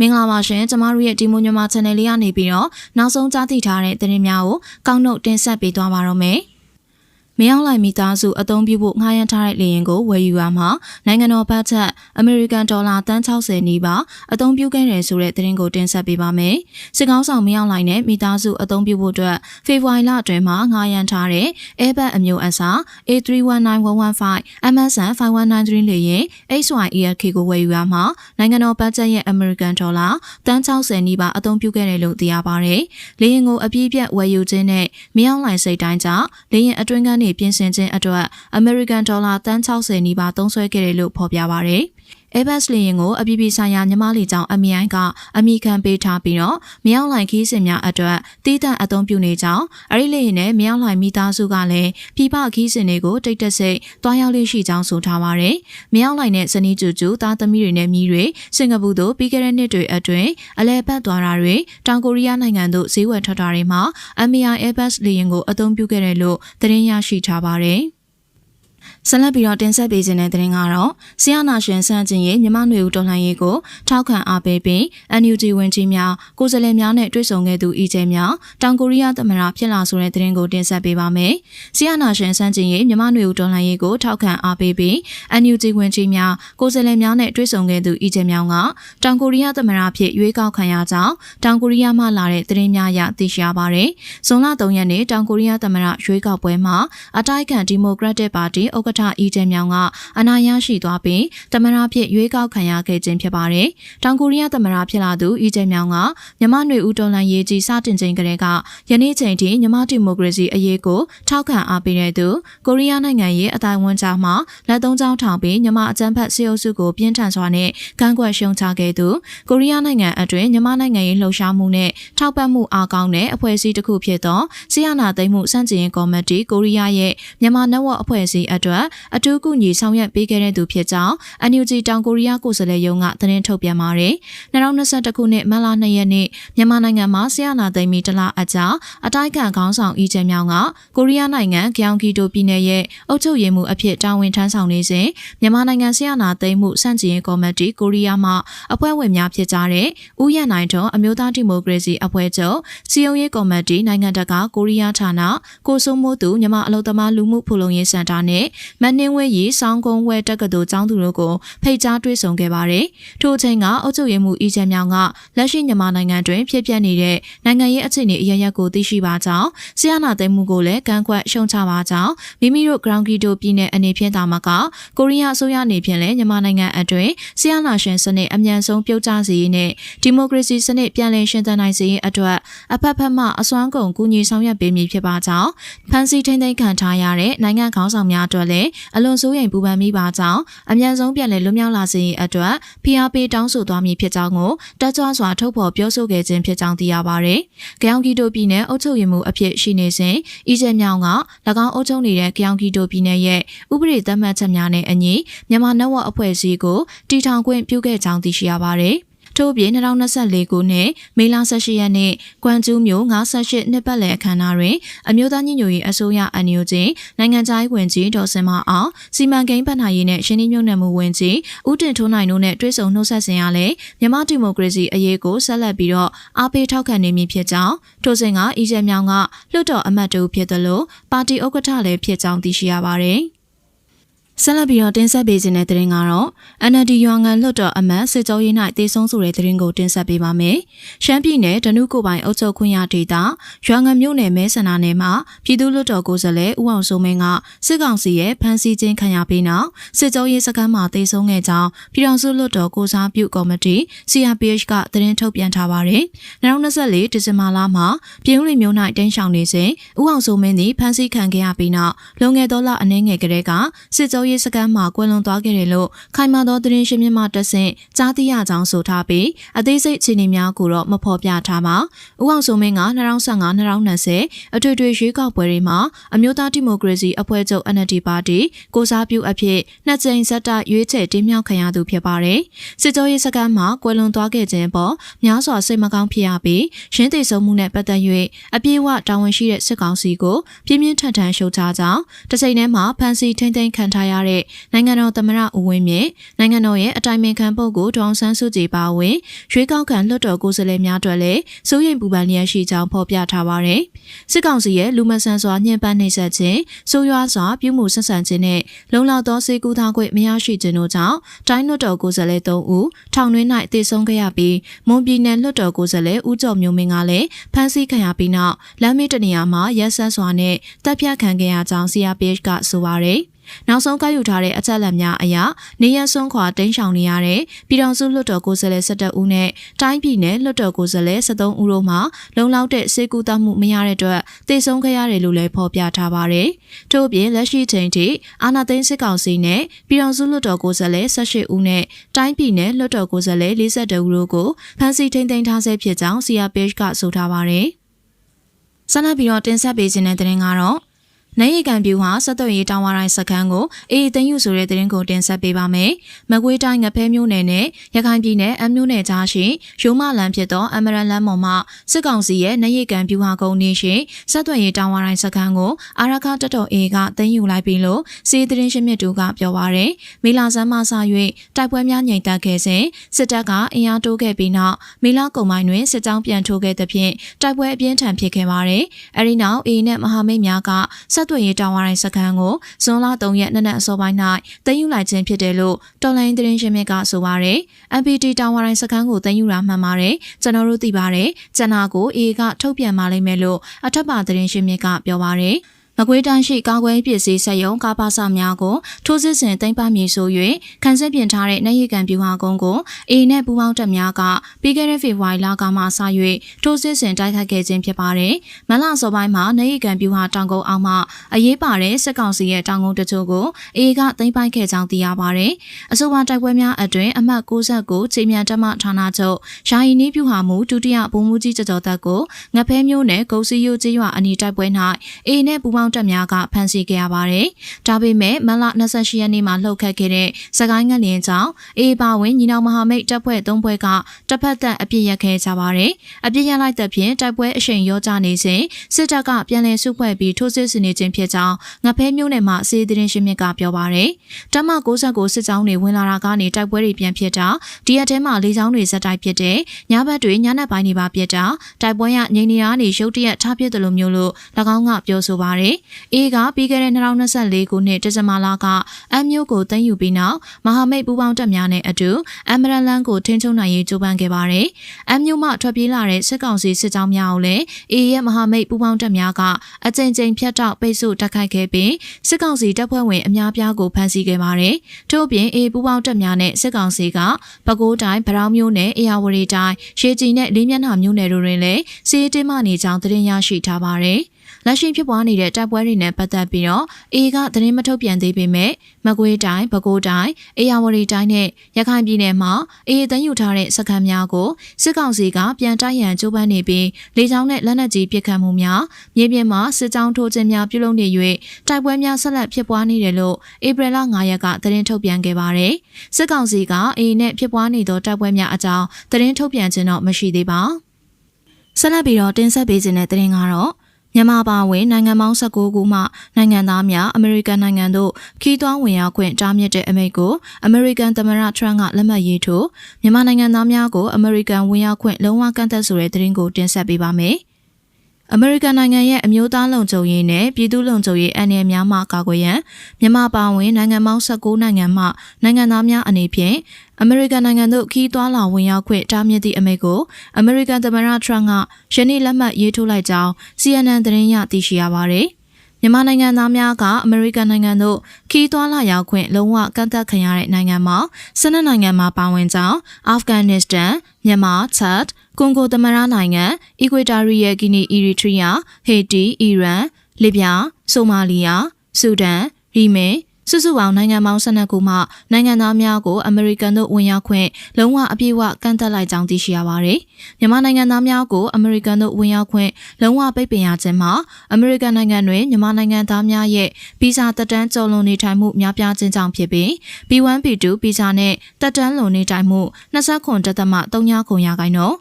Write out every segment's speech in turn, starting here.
မင်္ဂလာပါရှင်ကျမတို့ရဲ့ဒီမိုညမ channel လေးကနေပြီးတော့နောက်ဆုံးကြားသိထားတဲ့သတင်းများကိုကောက်နှုတ်တင်ဆက်ပေးသွားပါတော့မယ်။ မင်းအောင်လိုက်မိသားစုအသုံးပြုဖို့ငှားရမ်းထားတဲ့လေယာဉ်ကိုဝယ်ယူရမှာနိုင်ငံတော်ဘတ်ဂျက်အမေရိကန်ဒေါ်လာတန်း60နီးပါအသုံးပြုခဲ့တယ်ဆိုတဲ့သတင်းကိုတင်ဆက်ပေးပါမယ်။စစ်ကောင်းဆောင်မင်းအောင်လိုက်နဲ့မိသားစုအသုံးပြုဖို့အတွက်ဖေဖော်ဝါရီလအတွင်းမှာငှားရမ်းထားတဲ့ Airbus အမျိုးအစား A319115 MSN 5193လေယာဉ် HYELK ကိုဝယ်ယူရမှာနိုင်ငံတော်ဘတ်ဂျက်ရဲ့အမေရိကန်ဒေါ်လာတန်း60နီးပါအသုံးပြုခဲ့တယ်လို့သိရပါတယ်။လေယာဉ်ကိုအပြည့်အပြတ်ဝယ်ယူခြင်းနဲ့မင်းအောင်လိုက်စိတ်တိုင်းကြောင့်လေယာဉ်အတွင်းကနေပြင်ဆင်ခြင်းအတွက်အမေရိကန်ဒေါ်လာတန်း60နီးပါသုံးစွဲခဲ့တယ်လို့ဖော်ပြပါရယ်။ Airbus လေယာဉ်ကိုအပြည်ပြည်ဆိုင်ရာညီမလေးကြောင့် MI ကအမိခံပေးထားပြီးတော့မြောက်လိုင်ခီးစင်များအတွက်တည်တံ့အသုံးပြုနေကြောင်းအဲ့ဒီလေယာဉ်နဲ့မြောက်လိုင်မိသားစုကလည်းပြည်ပခီးစင်တွေကိုတိတ်တဆိတ်တွားရောက်လေးရှိကြောင်းဆိုထားပါရယ်မြောက်လိုင်နဲ့ဇနီးကျူကျူသားသမီးတွေနဲ့မိတွေစင်ကာပူသို့ပြီးခဲ့တဲ့နှစ်တွေအတွင်းအလဲပတ်သွားတာတွေတောင်ကိုရီးယားနိုင်ငံသို့ဈေးဝယ်ထွက်တာတွေမှာ MI Airbus လေယာဉ်ကိုအသုံးပြုခဲ့တယ်လို့သတင်းရရှိထားပါရယ် ဆက်လက်ပြီးတော့တင်ဆက်ပေးခြင်းတဲ့သတင်းကတော့ဆီယနာရှင်ဆန့်ကျင်ရေးမြမနွေဦးတော်လှန်ရေးကိုထောက်ခံအားပေးပြီး NUG ဝင်ကြီးများကိုယ်စားလှယ်များနဲ့တွေ့ဆုံခဲ့သူအီဂျဲများတောင်ကိုရီးယားသမ္မတဖြစ်လာဆိုတဲ့သတင်းကိုတင်ဆက်ပေးပါမယ်။ဆီယနာရှင်ဆန့်ကျင်ရေးမြမနွေဦးတော်လှန်ရေးကိုထောက်ခံအားပေးပြီး NUG ဝင်ကြီးများကိုယ်စားလှယ်များနဲ့တွေ့ဆုံခဲ့သူအီဂျဲများကတောင်ကိုရီးယားသမ္မတဖြစ်ရွေးကောက်ခံရကြောင်းတောင်ကိုရီးယားမှလာတဲ့သတင်းများအရသိရှိရပါတယ်။ဇွန်လ3ရက်နေ့တောင်ကိုရီးယားသမ္မတရွေးကောက်ပွဲမှာအတိုက်ခံဒီမိုကရက်တစ်ပါတီဥက္ကဋ္ဌအီဂျဲမြောင်ကအနာရရှိသွားပြီးသမရဖြစ်ရွေးကောက်ခံရခဲ့ခြင်းဖြစ်ပါတယ်။တောင်ကိုရီးယားသမရဖြစ်လာသူအီဂျဲမြောင်ကမြမနွေဦးတော်လန်ရေးကြီးစတင်ချိန်ကလေးကယနေ့ချိန်ထိမြမဒီမိုကရေစီအရေးကိုထောက်ခံအားပေးတဲ့သူကိုရီးယားနိုင်ငံရဲ့အတိုင်းဝန်ကြားမှာလက်သုံးချောင်းထောင်ပြီးမြမအကြမ်းဖက်စစ်အုပ်စုကိုပြင်းထန်စွာနဲ့ကန့်ကွက်ရှုံချခဲ့သူကိုရီးယားနိုင်ငံအတွင်းမြမနိုင်ငံရေးလှုပ်ရှားမှုနဲ့ထောက်ပံ့မှုအားကောင်းတဲ့အဖွဲ့အစည်းတစ်ခုဖြစ်သောဆီယနာသိမ်းမှုစန့်ကျင်ရေးကော်မတီကိုရီးယားရဲ့မြန်မာနယ်ဝအဖွဲ့အစည်းအတွက်အထူးကူညီဆောင်ရွက်ပေးခဲ့တဲ့သူဖြစ်ကြောင်း NUG တောင်ကိုရီးယားကိုယ်စားလှယ်ရုံးကသတင်းထုတ်ပြန်ပါတယ်။2021ခုနှစ်မတ်လ2ရက်နေ့မြန်မာနိုင်ငံမှာဆီယနာသိမ်းမီတလအကြာအတိုက်ခံခေါင်းဆောင်အီဂျင်မြောင်ကကိုရီးယားနိုင်ငံဂျောင်ဂီတိုပြည်နယ်ရဲ့အုပ်ချုပ်ရေးမှူးအဖြစ်တာဝန်ထမ်းဆောင်နေစဉ်မြန်မာနိုင်ငံဆီယနာသိမ်းမှုစန့်ကျင်ရေးကော်မတီကိုရီးယားမှအဖွဲ့ဝင်များဖြစ်ကြတဲ့ဦးရနိုင်ထွန်းအမျိုးသားဒီမိုကရေစီအဖွဲ့ချုပ်စီယုံရေးကော်မတီနိုင်ငံတကာကိုရီးယားဌာနကိုစိုးမိုးသူမြန်မာအလုံသမားလူမှုဖူလုံရေးစင်တာနဲ့မန်နင်းဝဲရီစောင်းကုန်းဝဲတက္ကသိုလ်ကျောင်းသူတို့ကိုဖိတ်ကြားတွေ့ဆုံခဲ့ပါတယ်။ထို့အချိန်ကအုပ်ချုပ်ရေးမှူးအီချမ်းမြောင်ကလက်ရှိမြန်မာနိုင်ငံတွင်ဖြစ်ပျက်နေတဲ့နိုင်ငံရေးအခြေအနေအရရက်ကိုသိရှိပါကြောင်းဆီယနာသိမ်းမှုကိုလည်းကန့်ကွက်ရှုံချပါကြောင်းမိမိတို့ ground kito ပြည်နယ်အနေဖြင့်တာမကကိုရီးယားအစိုးရအနေဖြင့်လည်းမြန်မာနိုင်ငံအတွင်းဆီယနာရှင်စနစ်အမြန်ဆုံးပြုတ်ကျစေရေးနဲ့ဒီမိုကရေစီစနစ်ပြန်လည်ရှင်သန်နိုင်စေရေးအတွက်အဖက်ဖက်မှအစွမ်းကုန်ကူညီဆောင်ရွက်ပေးမည်ဖြစ်ပါကြောင်းဖန်စီထိန်သိမ်းခံထားရတဲ့နိုင်ငံခေါင်းဆောင်များအတွက်လည်းအလွန်စိုးရိမ်ပူပန်မိပါကြောင်းအမြန်ဆုံးပြန်လည်လွတ်မြောက်လာစေရေးအတွက်ဖိအားပေးတောင်းဆိုသွားမည်ဖြစ်ကြောင်းကိုတက်ကြွစွာထုတ်ဖော်ပြောဆိုခဲ့ခြင်းဖြစ်ကြောင်းသိရပါဗျ။ကြောင်ကီတိုပြည်နယ်အုပ်ချုပ်ရေးမှူးအဖြစ်ရှိနေစဉ်အီဂျက်မြောင်က၎င်းအုပ်ချုပ်နေတဲ့ကြောင်ကီတိုပြည်နယ်ရဲ့ဥပဒေသတ်မှတ်ချက်များနဲ့အညီမြန်မာနယ်ဝအဖွဲ့အစည်းကိုတီထောင်ခွင့်ပြုခဲ့ကြောင်းသိရှိရပါဗျ။ ထို့ပြင်2024ခုနှစ်မေလ18ရက်နေ့ကွမ်ကျူးမြို့58နှစ်ပတ်လည်အခမ်းအနားတွင်အမျိုးသားညီညွတ်ရေးအစိုးရအန်ယူဂျင်နိုင်ငံခြားရေးဝန်ကြီးဒေါ်စင်မအောင်စီမံကိန်းပတ်နိုင်ရေးနဲ့ရှင်းနှီးမြှုပ်နှံမှုဝန်ကြီးဦးတင်ထွန်းနိုင်တို့နဲ့တွေ့ဆုံနှုတ်ဆက်စဉ်ရလဲမြန်မာဒီမိုကရေစီအရေးကိုဆက်လက်ပြီးတော့အားပေးထောက်ခံနေမည်ဖြစ်ကြောင်းထိုစဉ်ကအီဂျက်မြောင်ကလွှတ်တော်အမတ်တူဖြစ်သလိုပါတီဥက္ကဋ္ဌလည်းဖြစ်ကြောင်းသိရှိရပါတယ်။ ဆက်လက်ပြီးတော့တင်ဆက်ပေးခြင်းတဲ့သတင်းကတော့ NLD ရွာငံလွတ်တော်အမတ်စစ်ကြောရေး၌တေဆုံးဆိုတဲ့သတင်းကိုတင်ဆက်ပေးပါမယ်။ရှမ်းပြည်နယ်ဒနုကိုပိုင်အုပ်ချုပ်ခွင့်ရဒေသရွာငံမြို့နယ်မဲဆန္ဒနယ်မှာပြည်သူ့လွတ်တော်ကိုယ်စားလှယ်ဦးအောင်စိုးမင်းကစစ်ကောင်စီရဲ့ဖမ်းဆီးခြင်းခံရပြီးနောက်စစ်ကြောရေးစခန်းမှာတေဆုံးခဲ့ကြောင်းပြည်ထောင်စုလွတ်တော်ကိုစားပြုကော်မတီ CRPH ကသတင်းထုတ်ပြန်ထားပါတယ်။2024ဒီဇင်ဘာလမှာပြည်ဦးလွင်မြို့၌တင်းရှောင်နေစဉ်ဦးအောင်စိုးမင်းသည်ဖမ်းဆီးခံခဲ့ရပြီးနောက်လွန်ခဲ့သောလအနည်းငယ်ကတည်းကစစ်ကြောရေးစခန်းမှာကွယ်လွန်သွားခဲ့တယ်လို့ခိုင်မာသောသတင်းရှင်မြစ်မှတဆင့်ကြားသိရကြောင်းဆိုထားပြီးအသေးစိတ်အခြေအနေများကိုတော့မဖော်ပြထားပါ။ဦးအောင်စိုးမင်းက2015-2020အထွေထွေရွေးကောက်ပွဲတွေမှာအမျိုးသားဒီမိုကရေစီအဖွဲ့ချုပ် NLD ပါတီကိုစားပြုအဖြစ်နှစ်ကြိမ်ဆက်တိုက်ရွေးချယ်တင်မြှောက်ခံရသူဖြစ်ပါတယ်။စစ်ကြောရေးစခန်းမှာကွယ်လွန်သွားခဲ့ခြင်းပေါ်များစွာစိတ်မကောင်းဖြစ်ရပြီးရင်းသိဆုံးမှုနဲ့ပတ်သက်၍အပြည့်အဝတာဝန်ရှိတဲ့စစ်ကောင်စီကိုပြင်းပြင်းထန်ထန်ရှုတ်ချကြောင်းတစိမ့်ထဲမှာဖမ်းဆီးထိန်းသိမ်းခံထားရတဲ့နိုင်ငံတော်သမ္မတဦးဝင်းမြင့်နိုင်ငံတော်ရဲ့အတိုင်ပင်ခံပုဂ္ဂိုလ်ဒေါအောင်ဆန်းစုကြည်ပါဝင်ရွေးကောက်ခံလွှတ်တော်ကိုယ်စားလှယ်များအတွက်လည်းစိုးရိမ်ပူပန်လျက်ရှိကြောင်းဖော်ပြထားပါတယ်။စစ်ကောင်စီရဲ့လူမဆန်စွာညှဉ်းပန်းနှိပ်စက်ခြင်းဆိုးရွားစွာပြုမှုဆက်ဆံခြင်းနဲ့လုံလောက်သောစေကူသားခွင့်မရရှိခြင်းတို့ကြောင့်တိုင်းလွှတ်တော်ကိုယ်စားလှယ်၃ဦးထောင်တွင်း၌တည်ဆုံခဲ့ရပြီးမွန်ပြည်နယ်လွှတ်တော်ကိုယ်စားလှယ်ဦးကျော်မျိုးမင်းကလည်းဖမ်းဆီးခံရပြီးနောက်လမ်းမေးတနေရာမှာရက်ဆက်စွာနဲ့တပ်ဖြတ်ခံခဲ့ရကြောင်း CRPH ကဆိုပါတယ်။ နောက်ဆုံးကောက်ယူထားတဲ့အချက်အလက်များအရနေရဆွန်းခွာတင်းရှောင်နေရတဲ့ပြည်တော်စုလွှတ်တော်ကိုယ်စားလှယ်17ဦးနဲ့တိုင်းပြည်နယ်လွှတ်တော်ကိုယ်စားလှယ်73ဦးတို့မှလုံလောက်တဲ့စေကူတမှုမရတဲ့အတွက်တည်ဆုံးခဲ့ရတယ်လို့လည်းဖော်ပြထားပါတယ်။ထို့အပြင်လက်ရှိချိန်ထိအာဏာသိမ်းစစ်ကောင်စီနဲ့ပြည်တော်စုလွှတ်တော်ကိုယ်စားလှယ်18ဦးနဲ့တိုင်းပြည်နယ်လွှတ်တော်ကိုယ်စားလှယ်42ဦးတို့ကိုဖမ်းဆီးထိန်းသိမ်းထားဆဲဖြစ်ကြောင်း CRPH ကဆိုထားပါတယ်။ဆန္ဒပြီးတော့တင်ဆက်ပေးခြင်းတဲ့တင်ကတော့ နိုင်ရီကန်ပြူဟာဆက်သွယ်ရေးတာဝါတိုင်းစခန်းကိုအေးသိန်းယူဆိုတဲ့သတင်းကိုတင်ဆက်ပေးပါမယ်။မကွေးတိုင်းငဖဲမျိုးနယ်နဲ့ရခိုင်ပြည်နယ်အမျိုးနယ်ကြားရှိရိုးမလန်ဖြစ်သောအမရန်လမ်းပေါ်မှာစစ်ကောင်စီရဲ့နိုင်ရီကန်ပြူဟာကုန်းနေရှိဆက်သွယ်ရေးတာဝါတိုင်းစခန်းကိုအာရခတက်တော်အေကသိန်းယူလိုက်ပြီလို့စီးသတင်းရှင်မြစ်တူကပြောပါရယ်။မေလာဆန်းမဆ၍တိုက်ပွဲများငြိမ်သက်ခဲ့စဉ်စစ်တပ်ကအင်အားတိုးခဲ့ပြီးနောက်မေလာကုံမိုင်းတွင်စစ်ကြောင်းပြန်ထိုးခဲ့သဖြင့်တိုက်ပွဲအပြင်းထန်ဖြစ်ခဲ့ပါရယ်။အဲဒီနောက်အေနဲ့မဟာမိတ်များကဆက်သွယ်ရေးတာဝါတိုင်းစခန်းကိုဇွန်လ3ရက်နေ့နက်အစောပိုင်း၌တင်ယူလိုက်ခြင်းဖြစ်တယ်လို့တော်လိုင်းသတင်းရှင်မြစ်ကဆိုပါရယ် MPT တာဝါတိုင်းစခန်းကိုတင်ယူတာမှန်ပါတယ်ကျွန်တော်တို့သိပါတယ်ကျန်တာကိုအေကထုတ်ပြန်ပါလိမ့်မယ်လို့အထက်ပါသတင်းရှင်မြစ်ကပြောပါရယ် မကွေးတိုင်းရှိကာကွယ်ပစ္စည်းဆက်ယုံကာပါစများကိုထိုးစစ်ဆင်သိမ်းပမည်ဆို၍ခန်းစစ်ပြင်ထားတဲ့နေရီကန်ပြူဟာကုန်းကိုအေနဲ့ပူပေါင်းတပ်များကပြီးခဲ့တဲ့ဖေဖော်ဝါရီလကမှစ၍ထိုးစစ်ဆင်တိုက်ခတ်ခဲ့ခြင်းဖြစ်ပါတယ်။မလစောပိုင်းမှာနေရီကန်ပြူဟာတောင်ကုန်းအောင်မှအရေးပါတဲ့စစ်ကောင်စီရဲ့တောင်ကုန်းတချို့ကိုအေကသိမ်းပိုက်ခဲ့ကြောင်းသိရပါတယ်။အဆိုပါတိုက်ပွဲများအတွင်အမှတ်69ချိန်မြန်တပ်မဌာနချုပ်ယာယီနီးပြူဟာမူဒုတိယဗိုလ်မှူးကြီးကြကြော်သက်ကိုငဖဲမျိုးနဲ့ဂုံစီယိုကျေးရွာအနီးတိုက်ပွဲ၌အေနဲ့ပူပေါင်းတပ်များကဖမ်းဆီးခဲ့ရပါတယ်။ဒါပေမဲ့မလ28ရက်နေ့မှာလှုပ်ခတ်ခဲ့တဲ့စကိုင်းငလင်ကြောင့်အေးပါဝင်ညီနောင်မဟာမိတ်တပ်ဖွဲ့၃ဖွဲ့ကတပ်ဖက်သက်အပြစ်ရခဲ့ကြပါတယ်။အပြစ်ရလိုက်တဲ့ဖြင့်တိုက်ပွဲအရှိန်ရောကြနေစဉ်စစ်တပ်ကပြန်လည်စုဖွဲ့ပြီးထိုးစစ်ဆင်နေခြင်းဖြစ်ကြောင်းငဖဲမျိုးနယ်မှာစီးသတင်းရှင်မြစ်ကပြောပါတယ်။တမ69စစ်ကြောင်းတွေဝင်လာတာကနေတိုက်ပွဲတွေပြန်ဖြစ်တာဒီရက်ထဲမှာလေးချောင်းတွေဇက်တိုက်ဖြစ်တဲ့ညဘက်တွေညနေပိုင်းတွေပါပြစ်တာတိုက်ပွဲရငိန်နေရာနေရုတ်တရက်ထားဖြစ်တယ်လို့မျိုးလို့၎င်းကပြောဆိုပါတယ်။အေးကပြီးခဲ့တဲ့2024ခုနှစ်ဒီဇင်ဘာလကအမ်မျိုးကိုတင်ယူပြီးနောက်မဟာမိတ်ပူးပေါင်းတပ်များနဲ့အတူအမ်မရန်လန်ကိုထိန်းချုပ်နိုင်ရေးကြိုးပမ်းခဲ့ပါတယ်။အမ်မျိုးမှထွက်ပြေးလာတဲ့စစ်ကောင်စီစစ်ကြောင်းများကိုလည်းအေးရဲ့မဟာမိတ်ပူးပေါင်းတပ်များကအကြိမ်ကြိမ်ဖျက်တောက်ပိတ်ဆို့တိုက်ခိုက်ခဲ့ပြီးစစ်ကောင်စီတပ်ဖွဲ့ဝင်အများပြားကိုဖမ်းဆီးခဲ့ပါတယ်။ထို့ပြင်အေးပူးပေါင်းတပ်များနဲ့စစ်ကောင်စီကပဲခူးတိုင်းဗရောင်းမျိုးနဲ့အေယာဝတီတိုင်းရှေးကြီးနဲ့လေးမျက်နှာမျိုးနယ်တို့တွင်လည်းစီးတင်းမနေကြောင်းသတင်းရရှိထားပါတယ်။ လက်ရှိဖြစ်ပွားနေတဲ့တိုက်ပွဲတွေနဲ့ပတ်သက်ပြီးတော့အေကသတင်းမထုတ်ပြန်သေးပေမဲ့မကွေးတိုင်းပဲခူးတိုင်းအေရဝတီတိုင်းနဲ့ရခိုင်ပြည်နယ်မှာအေးသိမ်းယူထားတဲ့စခန်းများကိုစစ်ကောင်စီကပြန်တိုက်ရန်ကြိုးပမ်းနေပြီးလေကြောင်းနဲ့လက်နက်ကြီးပစ်ခတ်မှုများမြေပြင်မှာစစ်ကြောင်းထိုးခြင်းများပြုလုပ်နေ၍တိုက်ပွဲများဆက်လက်ဖြစ်ပွားနေတယ်လို့ဧပြီလ9ရက်ကသတင်းထုတ်ပြန်ခဲ့ပါတယ်။စစ်ကောင်စီကအေးနဲ့ဖြစ်ပွားနေသောတိုက်ပွဲများအကြောင်းသတင်းထုတ်ပြန်ခြင်းတော့မရှိသေးပါ။ဆက်လက်ပြီးတော့တင်ဆက်ပေးခြင်းတဲ့သတင်းကတော့ မြန်မာပါဝင်နိုင်ငံပေါင်း19ခုမှနိုင်ငံသားများအမေရိကန်နိုင်ငံတို့ခီးသွွားဝင်ရောက်ခွင့်တားမြစ်တဲ့အမိန့်ကိုအမေရိကန်သမ္မတထရန့်ကလက်မှတ်ရေးထိုးမြန်မာနိုင်ငံသားများကိုအမေရိကန်ဝင်ရောက်ခွင့်လုံးဝကန့်သတ်ဆိုတဲ့သတင်းကိုတင်ဆက်ပေးပါမယ်။ အမေရိကန်နိုင်ငံရဲ့အမျိုးသားလုံခြုံရေးနဲ့ပြည်သူ့လုံခြုံရေးအန္တရာယ်များမှကာကွယ်ရန်မြန်မာပါဝင်နိုင်ငံပေါင်း19နိုင်ငံမှနိုင်ငံသားများအနေဖြင့်အမေရိကန်နိုင်ငံသို့ခီးသွွာလာဝင်ရောက်ခွင့်တားမြစ်သည့်အမိန့်ကိုအမေရိကန်သမ္မတထရန့်ကယနေ့လက်မှတ်ရေးထိုးလိုက်ကြောင်း CNN သတင်းရသိရှိရပါတယ်။ မြန်မာနိုင်ငံသားများကအမေရိကန်နိုင်ငံသို့ခီးသွွာလာရောက်ခွင့်လုံးဝကန့်သတ်ခံရတဲ့နိုင်ငံမှာ၁၂နိုင်ငံမှာပါဝင်ကြောင်းအာဖဂန်နစ္စတန်မြန်မာချတ်ကွန်ဂိုသမရနိုင်ငံအီကွေတာရီယာဂီနီအီရီထရီယာဟေတီအီရန်လစ်ဗျာဆိုမာလီယာဆူဒန်ရီမင် စုစုပေါင်းနိုင်ငံပေါင်း12ခုမှနိုင်ငံသားများကိုအမေရိကန်သို့ဝင်ရောက်ခွင့်လုံးဝအပြည့်အဝကန့်သတ်လိုက်ကြောင်းသိရှိရပါတယ်။မြန်မာနိုင်ငံသားများကိုအမေရိကန်သို့ဝင်ရောက်ခွင့်လုံးဝပိတ်ပင်ရခြင်းမှာအမေရိကန်နိုင်ငံတွင်မြန်မာနိုင်ငံသားများရဲ့ဗီဇာတက်တန်းကျော်လွန်နေထိုင်မှုများပြားခြင်းကြောင့်ဖြစ်ပြီး B1 B2 ဗီဇာနဲ့တက်တန်းလွန်နေထိုင်မှု29.3ခုရာခိုင်နှုန်း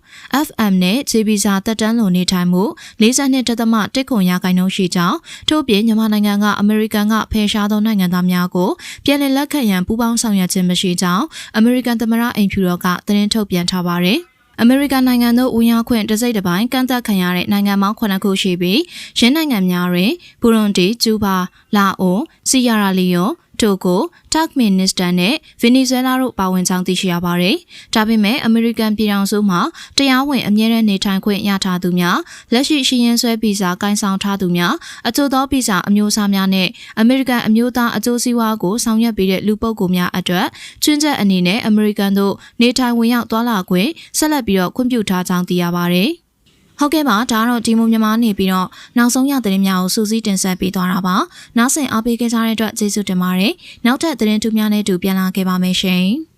FM နဲ့ J ဗီဇာတက်တန်းလွန်နေထိုင်မှု42.1ခုရာခိုင်နှုန်းရှိကြောင်းထို့ပြင်မြန်မာနိုင်ငံကအမေရိကန်ကဖယ်ရှားသောနိုင်ငံသားများများကိုပြည်လည်လက်ခံရန်ပူးပေါင်းဆောင်ရွက်ခြင်းမရှိကြောင်းအမေရိကန်သမ္မတအိမ်ဖြူတော်ကသတင်းထုတ်ပြန်ထားပါတယ်။အမေရိကန်နိုင်ငံသို့ဝင်ရောက်ခွင့်တစိမ့်တစ်ပိုင်းကန့်သတ်ခံရတဲ့နိုင်ငံပေါင်း9ခုရှိပြီးရင်းနိုင်ငံများတွင်ဘူရွန်ဒီ၊ကျူးဘာ၊လာအို၊စီယာရာလီယို တိုကိုတက်မင်နစ္စတန်နဲ့ဗင်နီဇွဲလားတို့ပါဝင်ကြောင်းသိရှိရပါတယ်။ဒါပေမဲ့အမေရိကန်ပြည်ထောင်စုမှာတရားဝင်အမြဲတမ်းနေထိုင်ခွင့်ရထားသူများလက်ရှိရှိရင်ဆွဲဗီဇာကိုင်ဆောင်ထားသူများအကျိုးသောဗီဇာအမျိုးအစားများနဲ့အမေရိကန်အမျိုးသားအကျိုးစီးပွားကိုဆောင်ရွက်ပေးတဲ့လူပုဂ္ဂိုလ်များအတွက်ချွင်းချက်အနေနဲ့အမေရိကန်တို့နေထိုင်ဝင်ရောက်သွားလာခွင့်ဆက်လက်ပြီးတော့ခွင့်ပြုထားကြောင်းသိရပါတယ်။ ဟုတ်ကဲ့ပါဒါကတော့ဒီမိုမြန်မာနေပြီးတော့နောက်ဆုံးရသတင်းများကိုစူးစီးတင်ဆက်ပေးသွားတာပါနောက်ဆင်အားပေးခဲ့ကြတဲ့အတွက်ကျေးဇူးတင်ပါတယ်နောက်ထပ်သတင်းတူများနဲ့တူပြန်လာခဲ့ပါမယ်ရှင်